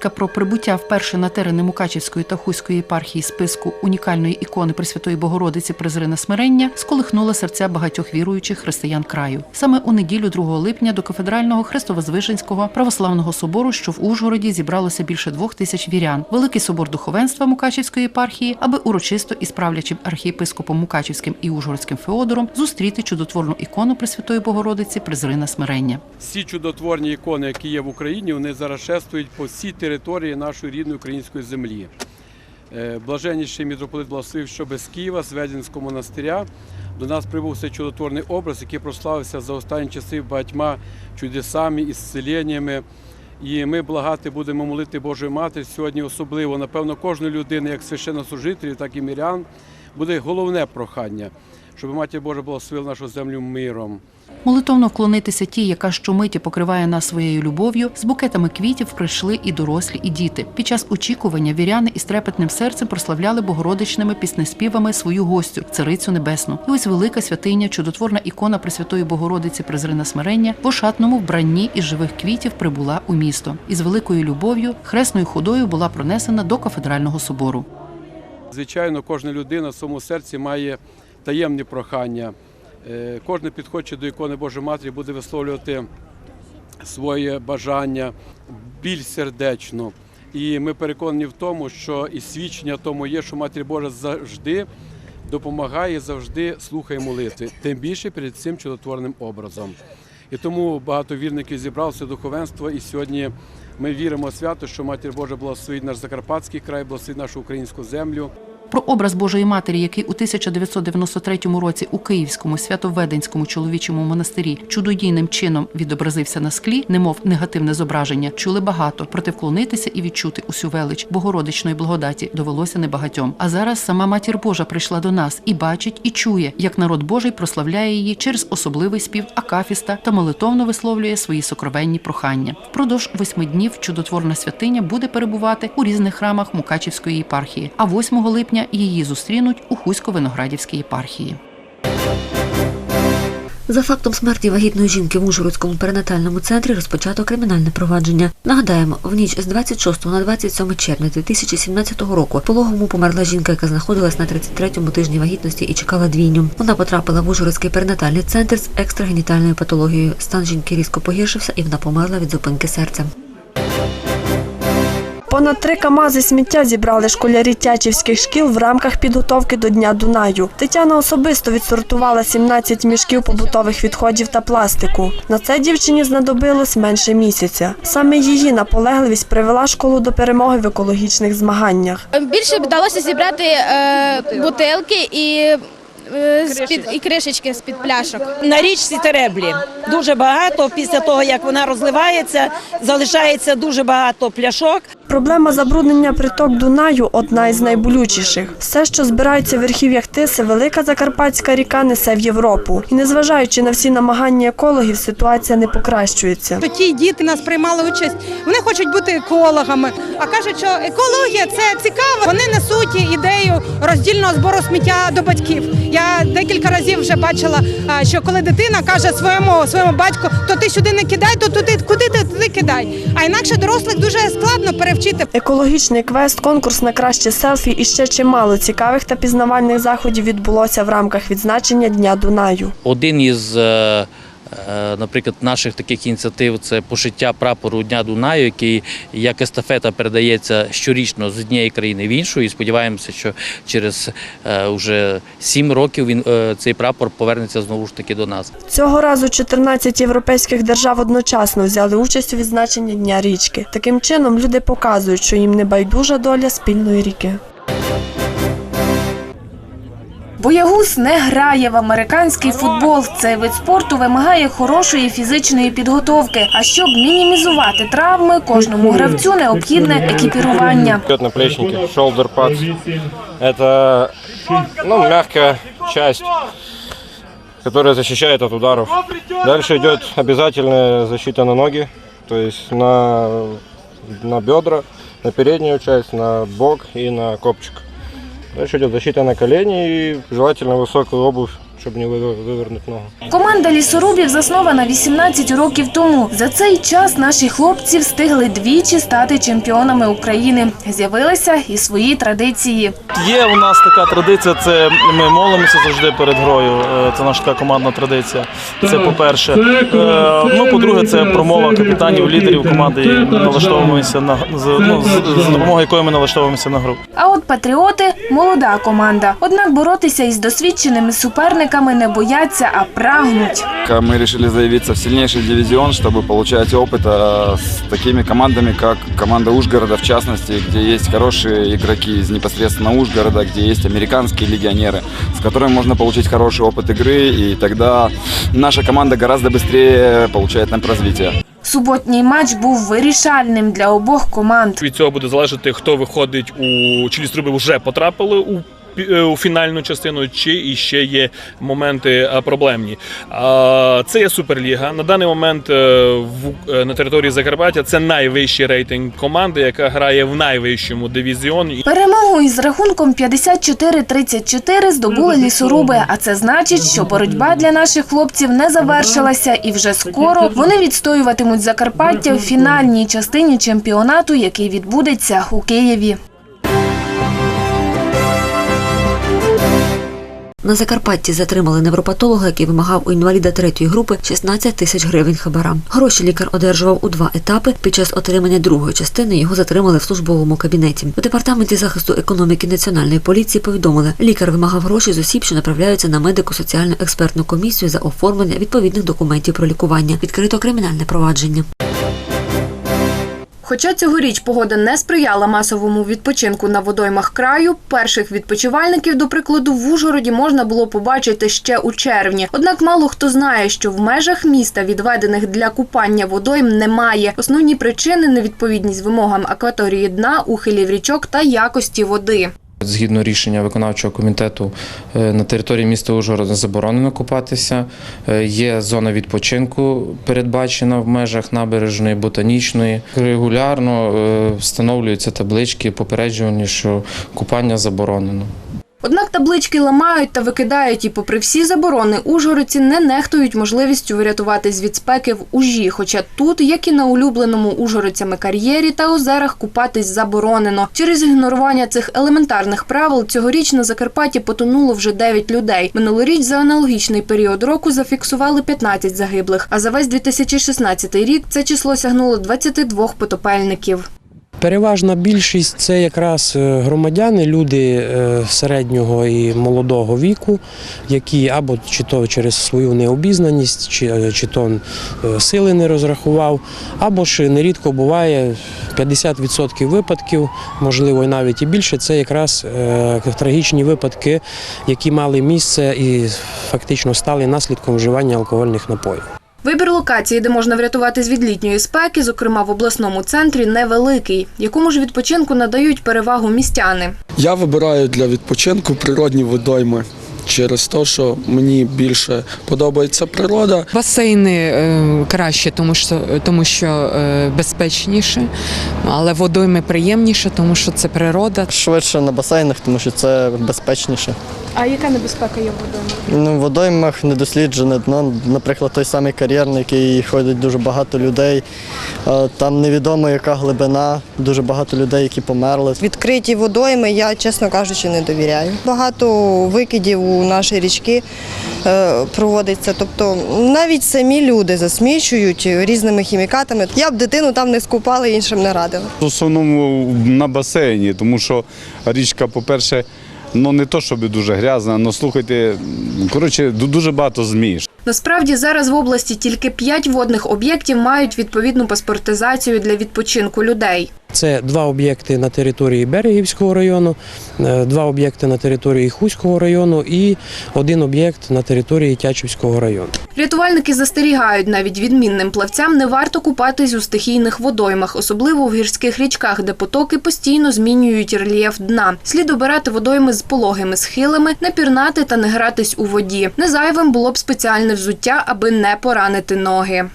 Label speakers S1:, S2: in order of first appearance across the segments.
S1: Звістка про прибуття вперше на терени Мукачівської та Хуської єпархії списку унікальної ікони Пресвятої Богородиці Призрина Смирення сколихнула серця багатьох віруючих християн краю. Саме у неділю 2 липня до кафедрального Христовозвиженського православного собору, що в Ужгороді зібралося більше двох тисяч вірян. Великий собор духовенства Мукачівської єпархії, аби урочисто із правлячим архієпископом Мукачівським і Ужгородським Феодором зустріти чудотворну ікону Пресвятої Богородиці Призрина Смирення.
S2: Всі чудотворні ікони, які є в Україні, вони зараз шествують по всій території нашої рідної української землі. Е, Блаженніший мітрополит благословив, щоб з Києва, з Веденського монастиря, до нас прибув цей чудотворний образ, який прославився за останні часи багатьма чудесами і зціленнями. І ми благати будемо молити Божою Матір сьогодні особливо. Напевно, кожної людини, як священнослужителів, так і мирян, буде головне прохання, щоб Матір Божа благословила нашу землю миром.
S1: Молитовно вклонитися тій, яка щомиті покриває нас своєю любов'ю, з букетами квітів прийшли і дорослі, і діти. Під час очікування віряни із трепетним серцем прославляли богородичними піснеспівами свою гостю, царицю небесну. І ось велика святиня, чудотворна ікона Пресвятої Богородиці Презрина Смирення в ошатному вбранні із живих квітів прибула у місто. І з великою любов'ю хресною ходою була пронесена до кафедрального собору.
S2: Звичайно, кожна людина в своєму серці має таємні прохання. Е, Кожен підходячи до ікони Божої Матері буде висловлювати своє бажання біль сердечно. І ми переконані в тому, що і свідчення тому є, що Матір Божа завжди допомагає, завжди слухає молитви, тим більше перед цим чудотворним образом. І тому багато вірників зібралося духовенство, і сьогодні ми віримо свято, що Матір Божа благословить наш Закарпатський край, благословить нашу українську землю.
S1: Про образ Божої Матері, який у 1993 році у Київському святоведенському чоловічому монастирі чудодійним чином відобразився на склі, немов негативне зображення, чули багато, проте вклонитися і відчути усю велич богородичної благодаті довелося небагатьом. А зараз сама матір Божа прийшла до нас і бачить, і чує, як народ Божий прославляє її через особливий спів акафіста та молитовно висловлює свої сокровенні прохання. Впродовж восьми днів чудотворна святиня буде перебувати у різних храмах Мукачівської єпархії, а 8 липня її зустрінуть у Хусько-Виноградівській єпархії.
S3: За фактом смерті вагітної жінки в Ужгородському перинатальному центрі розпочато кримінальне провадження. Нагадаємо, в ніч з 26 на 27 червня 2017 року в пологовому померла жінка, яка знаходилась на 33-му тижні вагітності і чекала двійню. Вона потрапила в Ужгородський перинатальний центр з екстрагенітальною патологією. Стан жінки різко погіршився і вона померла від зупинки серця.
S4: Понад три камази сміття зібрали школярі Тячівських шкіл в рамках підготовки до Дня Дунаю. Тетяна особисто відсортувала 17 мішків побутових відходів та пластику. На це дівчині знадобилось менше місяця. Саме її наполегливість привела школу до перемоги в екологічних змаганнях.
S5: Більше вдалося зібрати е, бутилки і, з-під, і кришечки з-під пляшок.
S6: На річці Тереблі дуже багато. Після того як вона розливається, залишається дуже багато пляшок.
S4: Проблема забруднення приток Дунаю одна із найболючіших. Все, що збирається в верхів'ях Тиси, велика Закарпатська ріка несе в Європу. І незважаючи на всі намагання екологів, ситуація не покращується.
S7: Ті діти нас приймали участь. Вони хочуть бути екологами, а кажуть, що екологія це цікаво. Вони несуть ідею роздільного збору сміття до батьків. Я декілька разів вже бачила, що коли дитина каже своєму своєму батьку, то ти сюди не кидай, то туди куди ти туди кидай. А інакше дорослих дуже складно перевчити.
S4: Екологічний квест, конкурс на краще селфі і ще чимало цікавих та пізнавальних заходів відбулося в рамках відзначення Дня Дунаю.
S8: Один із, е, наприклад, наших таких ініціатив це пошиття прапору Дня Дунаю, який як естафета передається щорічно з однієї країни в іншу. І сподіваємося, що через е, уже сім років він е, цей прапор повернеться знову ж таки до нас.
S4: Цього разу 14 європейських держав одночасно взяли участь у відзначенні Дня річки. Таким чином люди показують, що їм не байдужа доля спільної ріки.
S9: Боягуз не грає в американський футбол. Цей вид спорту вимагає хорошої фізичної підготовки. А щоб мінімізувати травми, кожному гравцю необхідне екіпірування.
S10: Наплечники, shoulder pads. Это ну, мягкая часть, которая защищает от ударов. Дальше идет обязательная защита на ноги, то есть на, на бедра, на переднюю часть, на бок и на копчик. Дальше идет защита на колени и желательно высокую обувь, чтобы не вы- вывернуть ногу.
S9: Команда лісорубів заснована 18 років тому. За цей час наші хлопці встигли двічі стати чемпіонами України. З'явилися і свої традиції.
S11: Є у нас така традиція, це ми молимося завжди перед грою. Е, Це наша така командна традиція. Це по-перше. Е, Ну, по-друге, це промова капітанів, лідерів команди. І ми налаштовуємося на з- ну, з- за допомогою якої ми налаштовуємося на гру.
S9: А от патріоти молода команда. Однак боротися із досвідченими суперниками не бояться, а прагнуть.
S12: Мы решили заявиться в сильнейший дивизион, чтобы получать опыт а, с такими командами, как команда Ужгорода, в частности, где есть хорошие игроки из непосредственно Ужгорода, где есть американские легионеры, с которыми можно получить хороший опыт игры, и тогда наша команда гораздо быстрее получает темп развития.
S9: Суботній матч був вирішальним для обох команд.
S11: Від цього буде залежати, хто виходить у чи ліструби вже потрапили у. е, У фінальну частину чи іще є моменти проблемні. А, Це є Суперліга. На даний момент е, в- е, на території Закарпаття це найвищий рейтинг команди, яка грає в найвищому дивізіоні.
S9: Перемогу із рахунком 54-34 здобули лісоруби. А це значить, що боротьба для наших хлопців не завершилася, і вже скоро вони відстоюватимуть Закарпаття в фінальній частині чемпіонату, який відбудеться у Києві.
S3: На Закарпатті затримали невропатолога, який вимагав у інваліда третьої групи 16 тисяч гривень хабара. Гроші лікар одержував у два етапи. Під час отримання другої частини його затримали в службовому кабінеті. У департаменті захисту економіки національної поліції повідомили, лікар вимагав гроші з осіб, що направляються на медико-соціальну експертну комісію за оформлення відповідних документів про лікування. Відкрито кримінальне провадження.
S9: Хоча цьогоріч погода не сприяла масовому відпочинку на водоймах краю, перших відпочивальників, до прикладу, в Ужгороді можна було побачити ще у червні. Однак мало хто знає, що в межах міста відведених для купання водойм немає. Основні причини невідповідність вимогам акваторії дна, ухилів річок та якості води.
S13: Згідно рішення виконавчого комітету, е, на території міста Ужгорода заборонено купатися. Е, Є зона відпочинку, передбачена в межах набережної ботанічної. Регулярно е, встановлюються таблички, попереджувані, що купання заборонено.
S9: Однак таблички ламають та викидають, і, попри всі заборони, ужгородці не нехтують можливістю врятуватись від спеки в ужі. Хоча тут, як і на улюбленому ужгородцями кар'єрі та озерах, купатись заборонено. Через ігнорування цих елементарних правил цьогоріч на Закарпатті потонуло вже 9 людей. Минулоріч за аналогічний період року зафіксували 15 загиблих. А за весь 2016 рік це число сягнуло 22 потопельників.
S14: Переважна більшість це якраз е, громадяни, люди е, середнього і молодого віку, які або чи то через свою необізнаність, чи, е, чи то сили не розрахував, або ж нерідко буває 50% випадків, можливо, і навіть і більше. Це якраз трагічні випадки, які мали місце і фактично стали наслідком вживання алкогольних напоїв.
S9: Вибір локації, де можна врятуватись від літньої спеки, зокрема в обласному центрі, невеликий. Якому ж відпочинку надають перевагу містяни?
S15: Я вибираю для відпочинку природні водойми через те, що мені більше подобається природа.
S16: Басейни е, краще, тому що, тому що е, безпечніше, але водойми приємніше, тому що це природа.
S17: Швидше на басейнах, тому що це безпечніше.
S9: А яка небезпека є в водоймі?
S17: Ну, в водоймах недосліджене дно, наприклад, той самий кар'єрний, який ходить дуже багато людей. Е, Там невідомо, яка глибина, дуже багато людей, які померли.
S18: Відкриті водойми я, чесно кажучи, не довіряю. Багато викидів у наші річки е, проводиться. Тобто навіть самі люди засмічують різними хімікатами. Я б дитину там не скупала, іншим не радила.
S19: В основному на басейні, тому що річка, по-перше, ну не то, щоб дуже грязна, але слухайте, коротше, ду- дуже багато зміш.
S9: Насправді зараз в області тільки п'ять водних об'єктів мають відповідну паспортизацію для відпочинку людей.
S14: Це два об'єкти на території Берегівського району, е, два об'єкти на території Хуського району і один об'єкт на території Тячівського району.
S9: Рятувальники застерігають, навіть відмінним плавцям не варто купатись у стихійних водоймах, особливо в гірських річках, де потоки постійно змінюють рельєф дна. Слід обирати водойми з пологими схилами, не пірнати та не гратись у воді. Незайвим було б спеціальне взуття, аби не поранити ноги.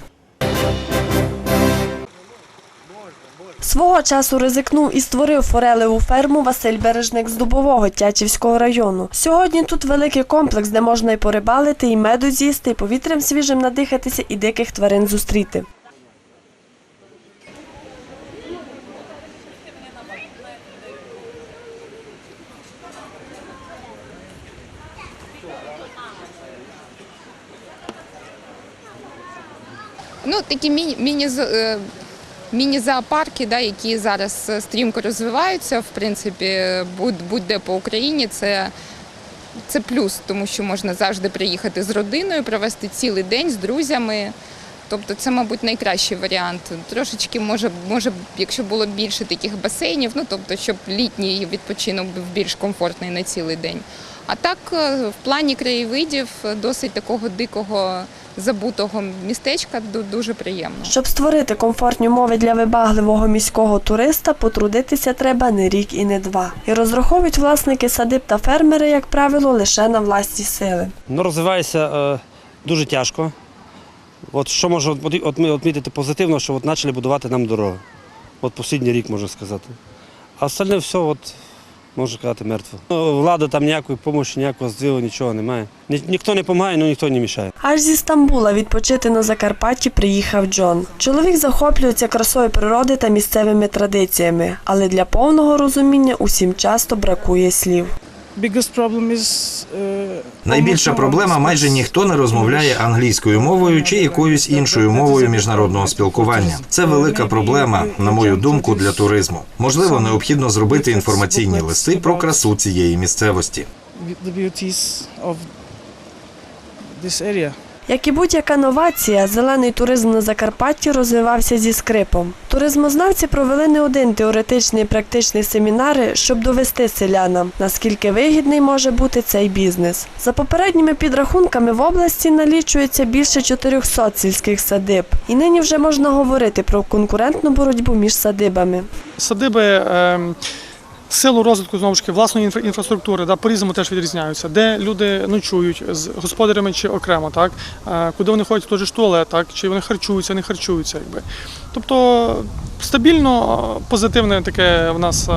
S4: Свого часу ризикнув і створив форелеву ферму Василь Бережник з Дубового Тячівського району. Сьогодні тут великий комплекс, де можна і порибалити, і меду з'їсти, і повітрям свіжим надихатися, і диких тварин зустріти.
S20: Ну, такі міні, міні, е, міні-зоопарки, да, які зараз е, стрімко розвиваються, в принципі, будь, будь-де по Україні, це, це плюс, тому що можна завжди приїхати з родиною, провести цілий день з друзями. Тобто це, мабуть, найкращий варіант. Трошечки може, може, якщо було більше таких басейнів, ну тобто, щоб літній відпочинок був більш комфортний на цілий день. А так, е, в плані краєвидів, е, досить такого дикого забутого містечка дуже приємно.
S4: Щоб створити комфортні умови для вибагливого міського туриста, потрудитися треба не рік і не два. І розраховують власники садиб та фермери, як правило, лише на власні сили.
S21: Ну, розвивається е, дуже тяжко. От що можу от, от ми відмітити позитивно, що от почали будувати нам дорогу. От останній рік можна сказати. А остальне все, от, можна сказати, мертво. Ну, влада там ніякої допомоги, ніякого здвигу, нічого немає. Ні, ніхто не допомагає, ну ніхто не мішає.
S4: Аж зі Стамбула відпочити на Закарпатті приїхав Джон. Чоловік захоплюється красою природи та місцевими традиціями, але для повного розуміння усім часто бракує слів.
S22: Найбільша проблема майже ніхто не розмовляє англійською мовою чи якоюсь іншою мовою міжнародного спілкування. Це велика проблема, на мою думку, для туризму. Можливо, необхідно зробити інформаційні листи про красу цієї місцевості.
S4: Як і будь-яка новація, зелений туризм на Закарпатті розвивався зі скрипом. Туризмознавці провели не один теоретичний і практичний семінари, щоб довести селянам, наскільки вигідний може бути цей бізнес. За попередніми підрахунками в області налічується більше 400 сільських садиб, і нині вже можна говорити про конкурентну боротьбу між садибами.
S23: Садиби е, силу розвитку знову ж таки власної інфра- інфраструктури да, по-різному теж відрізняються, де люди ночують з господарями чи окремо, так е, куди вони ходять в той же туалет, так чи вони харчуються, не харчуються, якби. Тобто стабільно позитивне таке в нас е,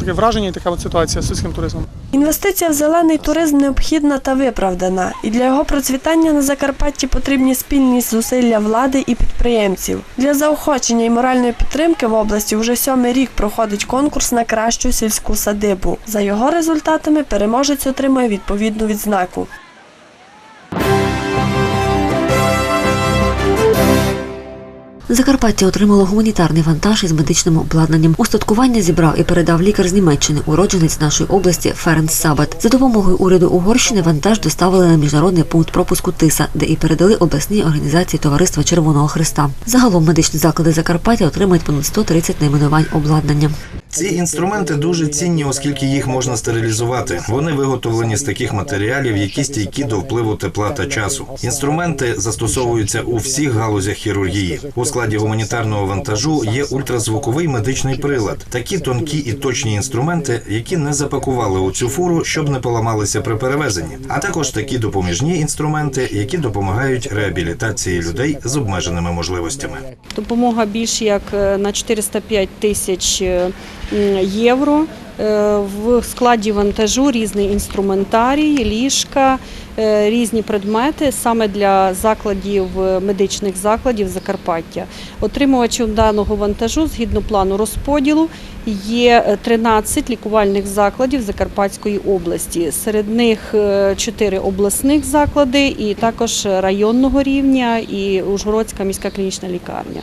S23: таке враження і така от ситуація з сільським туризмом.
S4: Інвестиція в зелений туризм необхідна та виправдана, і для його процвітання на Закарпатті потрібні спільні зусилля влади і підприємців. Для заохочення і моральної підтримки в області вже сьомий рік проходить конкурс на кращу сільську садибу. За його результатами переможець отримує відповідну відзнаку.
S3: Закарпаття отримало гуманітарний вантаж із медичним обладнанням. Устаткування зібрав і передав лікар з Німеччини, уродженець нашої області Ференс Сабат. За допомогою уряду Угорщини вантаж доставили на міжнародний пункт пропуску Тиса, де і передали обласній організації Товариства Червоного Христа. Загалом медичні заклади Закарпаття отримають понад 130 найменувань обладнання.
S22: Ці інструменти дуже цінні, оскільки їх можна стерилізувати. Вони виготовлені з таких матеріалів, які стійкі до впливу тепла та часу. Інструменти застосовуються у всіх галузях хірургії. У складі гуманітарного вантажу є ультразвуковий медичний прилад, такі тонкі і точні інструменти, які не запакували у цю фуру, щоб не поламалися при перевезенні, а також такі допоміжні інструменти, які допомагають реабілітації людей з обмеженими можливостями.
S24: Допомога більш як е, на 405 тисяч е, євро. Е, В складі вантажу різний інструментарій, ліжка, різні предмети саме для закладів, е, медичних закладів Закарпаття. Отримувачем даного вантажу згідно плану розподілу є е, 13 лікувальних закладів Закарпатської області. Серед них 4 обласних заклади і також районного рівня і Ужгородська міська клінічна лікарня.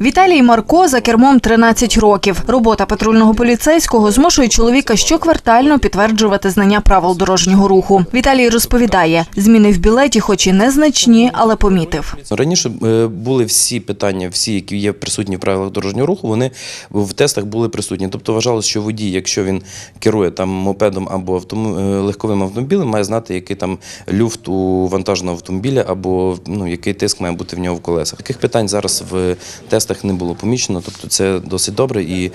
S25: Віталій Марко за кермом 13 років. Робота патрульного поліцейського змушує чоловіка щоквартально підтверджувати знання правил дорожнього руху. Віталій розповідає, зміни в білеті, хоч і незначні, але помітив.
S26: Раніше е, були всі питання, всі, які є присутні в правилах дорожнього руху, вони в тестах були присутні. Тобто вважалося, що водій, якщо він керує там мопедом або автом... е, легковим автомобілем, має знати, який там люфт у вантажного автомобіля або ну, який тиск має бути в нього в колесах. Таких питань зараз в тестах не було помічено. Тобто це досить добре і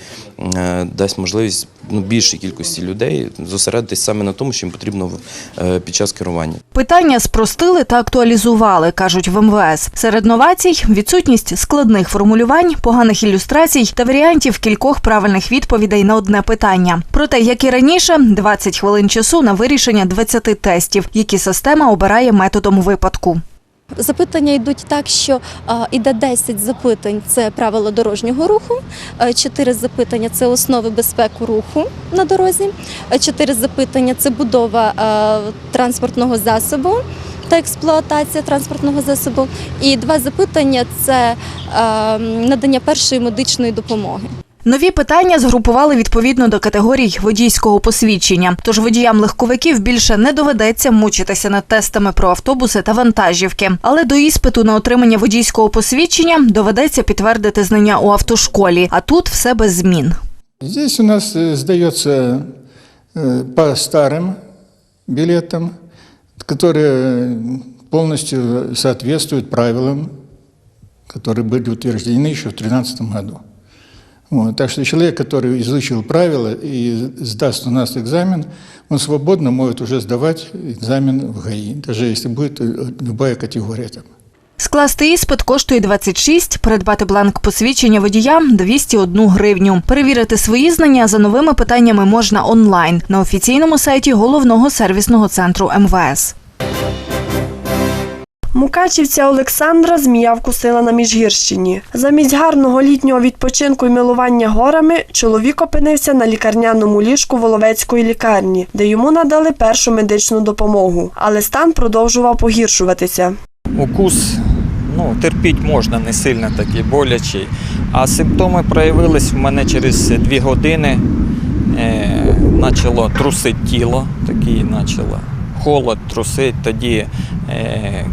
S26: е, дасть можливість ну, більшій кількості людей зосередитись саме на тому, що їм потрібно е, під час керування.
S25: Питання спростили та актуалізували, кажуть в МВС. Серед новацій відсутність складних формулювань, поганих ілюстрацій та варіантів кількох правильних відповідей на одне питання. Проте, як і раніше, 20 хвилин часу на вирішення 20 тестів, які система обирає методом випадку.
S27: Запитання йдуть так, що іде 10 запитань це правила дорожнього руху, 4 запитання це основи безпеки руху на дорозі, 4 запитання це будова транспортного засобу та експлуатація транспортного засобу. І два запитання це надання першої медичної допомоги.
S25: Нові питання згрупували відповідно до категорій водійського посвідчення. Тож водіям легковиків більше не доведеться мучитися над тестами про автобуси та вантажівки. Але до іспиту на отримання водійського посвідчення доведеться підтвердити знання у автошколі. А тут все без змін.
S28: Здесь у нас э, сдается э, по старым билетам, которые э, полностью соответствуют правилам, которые были утверждены еще в 2013 году. Вот. Так что человек, который изучил правила и сдаст у нас экзамен, он свободно может уже сдавать экзамен в ГАИ, даже если будет э, любая категория там.
S25: Скласти іспит коштує 26, придбати бланк посвідчення водія – 201 гривню. Перевірити свої знання за новими питаннями можна онлайн на офіційному сайті головного сервісного центру МВС.
S4: Мукачівця Олександра змія вкусила на Міжгірщині. Замість гарного літнього відпочинку і милування горами чоловік опинився на лікарняному ліжку Воловецької лікарні, де йому надали першу медичну допомогу. Але стан продовжував погіршуватися.
S29: Укус ну, терпіть можна, не сильно такий болячий. А симптоми проявились в мене через дві години. Е, почало трусити тіло, такий почало. Холод трусить, тоді е,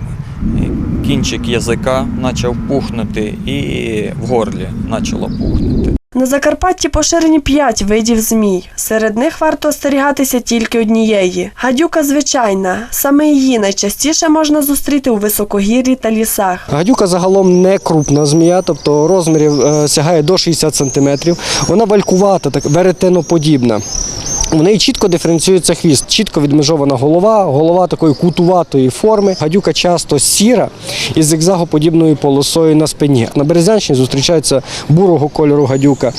S29: кінчик язика почав пухнути і в горлі почало пухнути.
S4: На Закарпатті поширені п'ять видів змій. Серед них варто остерігатися тільки однієї. Гадюка звичайна. Саме її найчастіше можна зустріти у високогір'ї та лісах.
S30: Гадюка загалом не крупна змія, тобто розмірів е, сягає до 60 см. Вона валькувата, так веретеноподібна. В неї чітко диференціюється хвіст, чітко відмежована голова, голова такої кутуватої форми. Гадюка часто сіра із зигзагоподібною полосою на спині. На Березянщині зустрічається бурого кольору гадюка.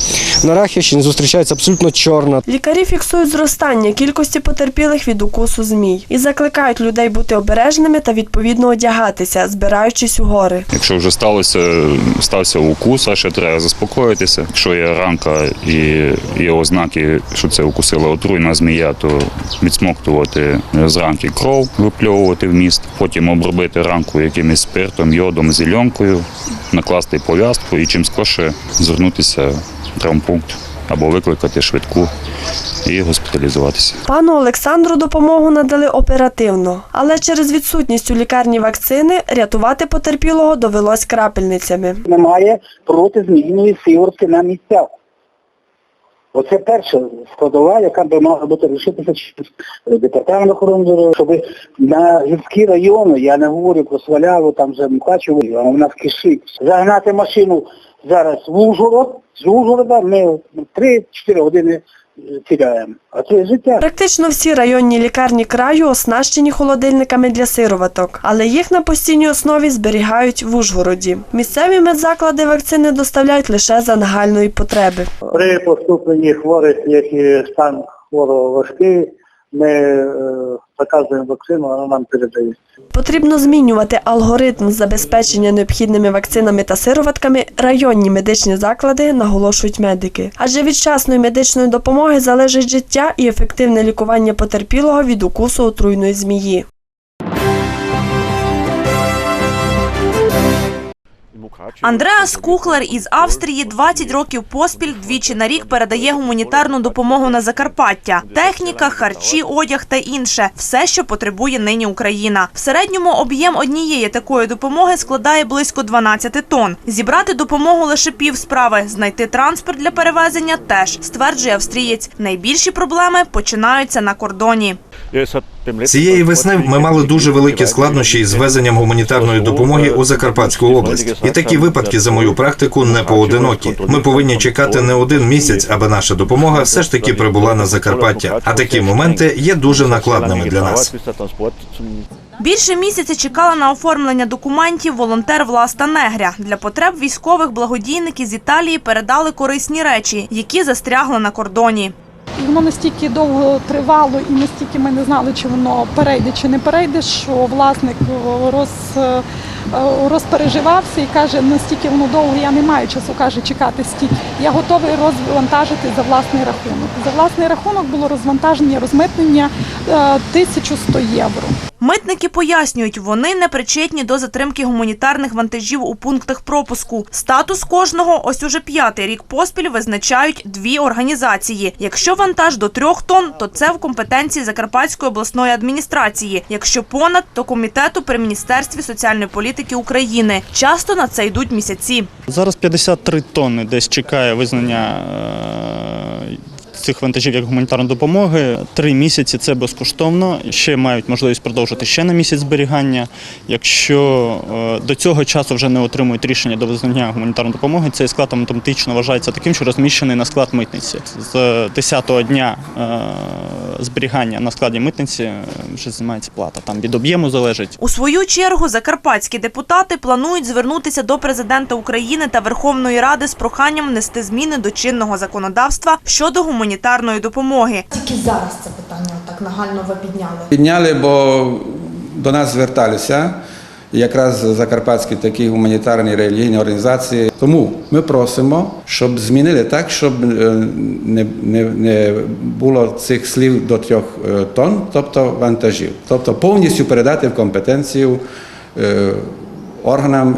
S30: На Рахівщині зустрічається абсолютно чорна.
S4: Лікарі фіксують зростання кількості потерпілих від укусу змій і закликають людей бути обережними та відповідно одягатися, збираючись у гори.
S31: Якщо вже сталося, стався укус, а ще треба заспокоїтися. Якщо є ранка і є ознаки, що це укусила отруйна змія, то відсмоктувати з ранки кров, випльовувати в міст, потім обробити ранку якимось спиртом, йодом, зеленкою, накласти пов'язку і чим скорше звернутися в травмпункт або викликати швидку і госпіталізуватися.
S4: Пану Олександру допомогу надали оперативно, але через відсутність у лікарні вакцини рятувати потерпілого довелось крапельницями.
S32: Немає протизмійної сиворотки на місцях. Оце перша складова, яка би мала бути рішитися через департамент охорони здоров'я, щоб на гірські райони, я не говорю про Сваляву, там вже Мукачево, а у нас кишить. Загнати машину зараз в Ужгород, з Ужгорода ми 3-4 години тіряємо. А це життя.
S4: Практично всі районні лікарні краю оснащені холодильниками для сироваток, але їх на постійній основі зберігають в Ужгороді. Місцеві медзаклади вакцини доставляють лише за нагальної потреби.
S32: При поступленні хворих, які стан хворого важкий, ми е, заказуємо вакцину, вона нам передається.
S4: Потрібно змінювати алгоритм забезпечення необхідними вакцинами та сироватками районні медичні заклади, наголошують медики. Адже від часної медичної допомоги залежить життя і ефективне лікування потерпілого від укусу отруйної змії.
S33: Андреас Кухлер із Австрії 20 років поспіль двічі на рік передає гуманітарну допомогу на Закарпаття: техніка, харчі, одяг та інше все, що потребує нині Україна. В середньому об'єм однієї такої допомоги складає близько 12 тонн. Зібрати допомогу лише пів справи. Знайти транспорт для перевезення теж стверджує австрієць. Найбільші проблеми починаються на кордоні.
S22: Цієї весни ми мали дуже великі складнощі із везенням гуманітарної допомоги у Закарпатську область. І такі випадки за мою практику не поодинокі. Ми повинні чекати не один місяць, аби наша допомога все ж таки прибула на Закарпаття. А такі моменти є дуже накладними для нас.
S33: Більше місяця чекала на оформлення документів волонтер Власта Негря. Для потреб військових благодійники з Італії передали корисні речі, які застрягли на кордоні.
S34: Воно настільки довго тривало, і настільки ми не знали, чи воно перейде чи не перейде, що власник роз, е, розпереживався і каже, настільки воно довго, я не маю часу, каже, чекати стільки. Я готовий розвантажити за власний рахунок. За власний рахунок було розвантаження, розмитнення е, 1100 євро.
S33: Митники пояснюють, вони не причетні до затримки гуманітарних вантажів у пунктах пропуску. Статус кожного ось уже п'ятий рік поспіль визначають дві організації. Якщо вантаж до трьох тонн, то це в компетенції Закарпатської обласної адміністрації. Якщо понад, то комітету при міністерстві соціальної політики України. Часто на це йдуть місяці.
S35: Зараз 53 тонни десь чекає визнання е, цих вантажів як гуманітарної допомоги. Три місяці це безкоштовно. Ще мають можливість продовжити ще на місяць зберігання. Якщо е, до цього часу вже не отримують рішення до визнання гуманітарної допомоги, цей склад автоматично вважається таким, що розміщений на склад митниці. З 10-го дня е, зберігання на складі митниці е, вже знімається плата. Там від об'єму залежить.
S33: У свою чергу закарпатські депутати планують звернутися до президента України та Верховної Ради з проханням внести зміни до чинного законодавства щодо гуманітарної допомоги.
S36: Тільки зараз це питання так нагально ви підняли.
S37: Підняли, бо до нас зверталися якраз закарпатські такі гуманітарні релігійні організації. Тому ми просимо, щоб змінили так, щоб е, не, не, не було цих слів до трьох е, тонн, тобто вантажів. Тобто повністю передати в компетенцію е, органам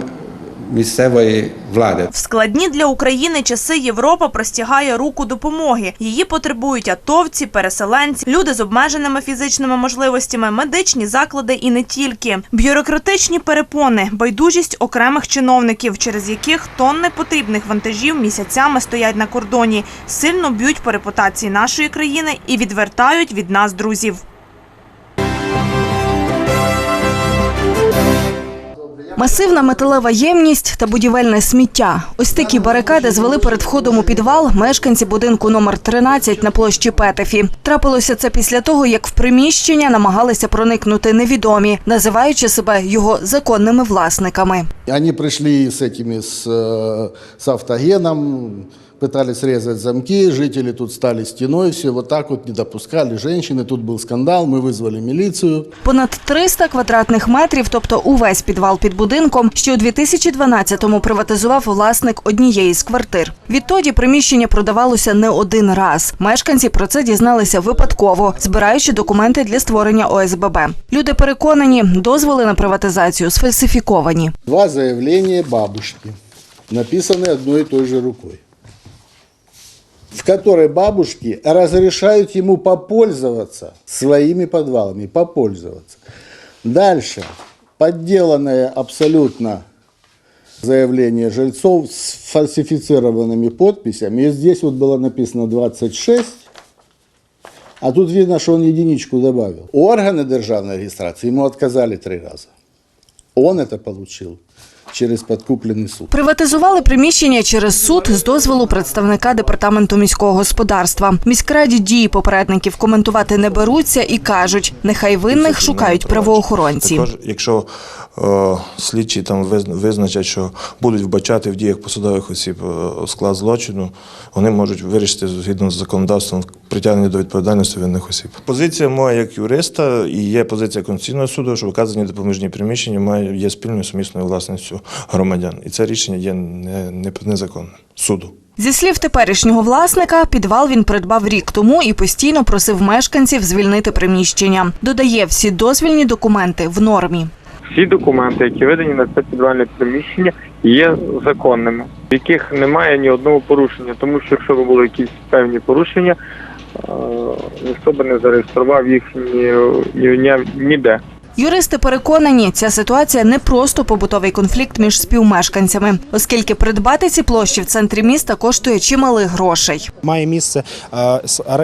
S37: місцевої влади.
S33: В складні для України часи Європа простягає руку допомоги. Її потребують атовці, переселенці, люди з обмеженими фізичними можливостями, медичні заклади і не тільки. Бюрократичні перепони, байдужість окремих чиновників, через яких тонни потрібних вантажів місяцями стоять на кордоні, сильно б'ють по репутації нашої країни і відвертають від нас друзів.
S25: Масивна металева ємність та будівельне сміття. Ось такі барикади звели перед входом у підвал мешканці будинку номер 13 на площі Петефі. Трапилося це після того, як в приміщення намагалися проникнути невідомі, називаючи себе його законними власниками.
S38: Вони пришли з, з с, э, автогеном, пытались резать замки, жители тут стали стеной, все вот так вот не допускали женщины, тут был скандал, мы вызвали милицию.
S25: Понад 300 квадратних метрів, тобто увесь підвал під будинком, що у 2012-му приватизував власник однієї з квартир. Відтоді приміщення продавалося не один раз. Мешканці про це дізналися випадково, збираючи документи для створення ОСББ. Люди переконані, дозволи на приватизацію сфальсифіковані.
S38: Два заявления бабушки, написанные одной и той же рукой, В которой бабушки разрешают ему попользоваться своими подвалами, попользоваться. Дальше, подделанное абсолютно заявление жильцов с фальсифицированными подписями. И здесь вот было написано 26, а тут видно, что он единичку добавил. Органы державной регистрации ему отказали три раза. Он это получил через подкупленный суд.
S25: Приватизували приміщення через суд з дозволу представника департаменту міського господарства. Міськраді дії попередників коментувати не беруться і кажуть, нехай винних шукають правоохоронці.
S39: Також, якщо е, слідчі там виз- визначать, що будуть вбачати в діях посадових осіб е, склад злочину, вони можуть вирішити згідно з законодавством притягнення до відповідальності винних осіб. Позиція моя як юриста і є позиція Конституційного суду, що вказані допоміжні приміщення мають є спільною сумісною власністю громадян. І це рішення є не, не, незаконним суду.
S25: Зі слів теперішнього власника, підвал він придбав рік тому і постійно просив мешканців звільнити приміщення. Додає, всі дозвільні документи в нормі.
S40: Всі документи, які видані на це підвальне приміщення, є законними, в яких немає ні одного порушення, тому що якщо б були якісь певні порушення, е, ніхто би не зареєстрував їх ні, ні, ні- ніде.
S25: Юристи переконані, ця ситуація не просто побутовий конфлікт між співмешканцями, оскільки придбати ці площі в центрі міста коштує чималих грошей.
S23: Має місце е,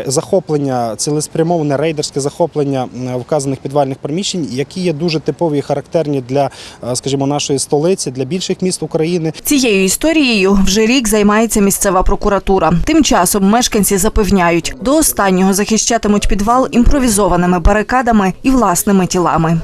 S23: захоплення, цілеспрямоване рейдерське захоплення вказаних підвальних приміщень, які є дуже типові і характерні для, е, скажімо, нашої столиці, для більших міст України.
S25: Цією історією вже рік займається місцева прокуратура. Тим часом мешканці запевняють, до останнього захищатимуть підвал імпровізованими барикадами і власними тілами.